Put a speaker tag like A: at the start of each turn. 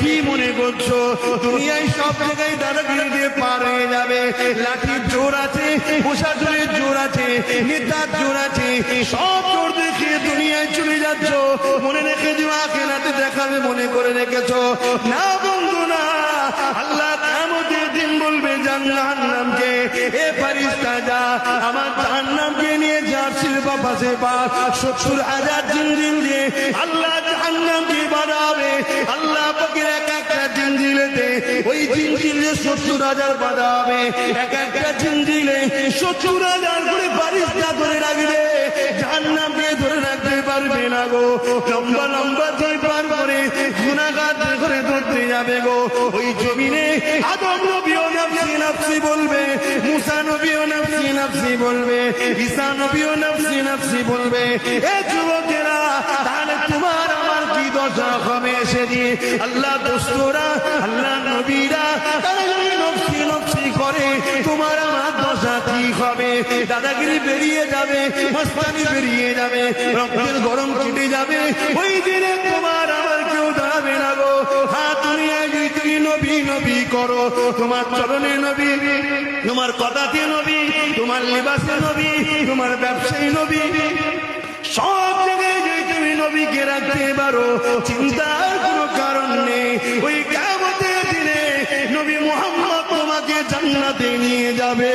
A: কি মনে করছ? দুনিয়ায় সব জায়গায় দাদাগিরি দিয়ে পার হয়ে যাবে। লাঠির জোর আছে, প্রশাসনের জোর আছে, নেতার জোর আছে, সব জোর দেখিয়ে দুনিয়ায় চলে যাচ্ছ। মনে রেখে দিও, আখেরাতে দেখাবে, মনে করে রেখেছো। না বন্ধু না আল্লাহ কামতের দিন বলবে জাহান্নামকে এ ফারিস্তা যা, আমার জাহান্নামকে নিয়ে যার শিল্পা পাশে পা সত্তর হাজার জিনজিল দিয়ে ওই জিনজিলে সত্তর হাজার এক একটা জিনজিলে সত্তর হাজার করে ফারিস্তা ধরে রাখবে। জাহান্নামকে ধরে রাখতে পারবে না গো। লম্বা লম্বা দুই পার করে গুণাগার করে ধরতে যাবে গো। ওই জমিনে আদম নবীও নাফসি নাফসি বলবে, মুসা নবীও নাফসি নাফসি বলবে, ঈসা নবীও নাফসি নাফসি বলবে। এ যুবকেরা, তাহলে তোমার আমার কি দশা? হবে সেদিন আল্লাহ দোস্তরা, আল্লাহ নবীরা, তারা নফসি করে। তোমার আমার দশা ঠিক হবে। দাদাগিরি বেরিয়ে যাবে, মস্তানি বেরিয়ে যাবে, রক্তের গরম কেটে যাবে। ওই দিনে তোমার আমার কেউ দাঁড়াবে না গো। হ্যাঁ তুমি নবী নবী করো। তোমার চরণে নবী, তোমার কথাতে নবী, তোমার লিবাসে নবী, তোমার ব্যবসায়ী নবী। সব জায়গায় যে তুমি নবীকে রাখতে পারো। চিন্তার মোহাম্মদ তোমাকে জান্নাতে নিয়ে যাবে।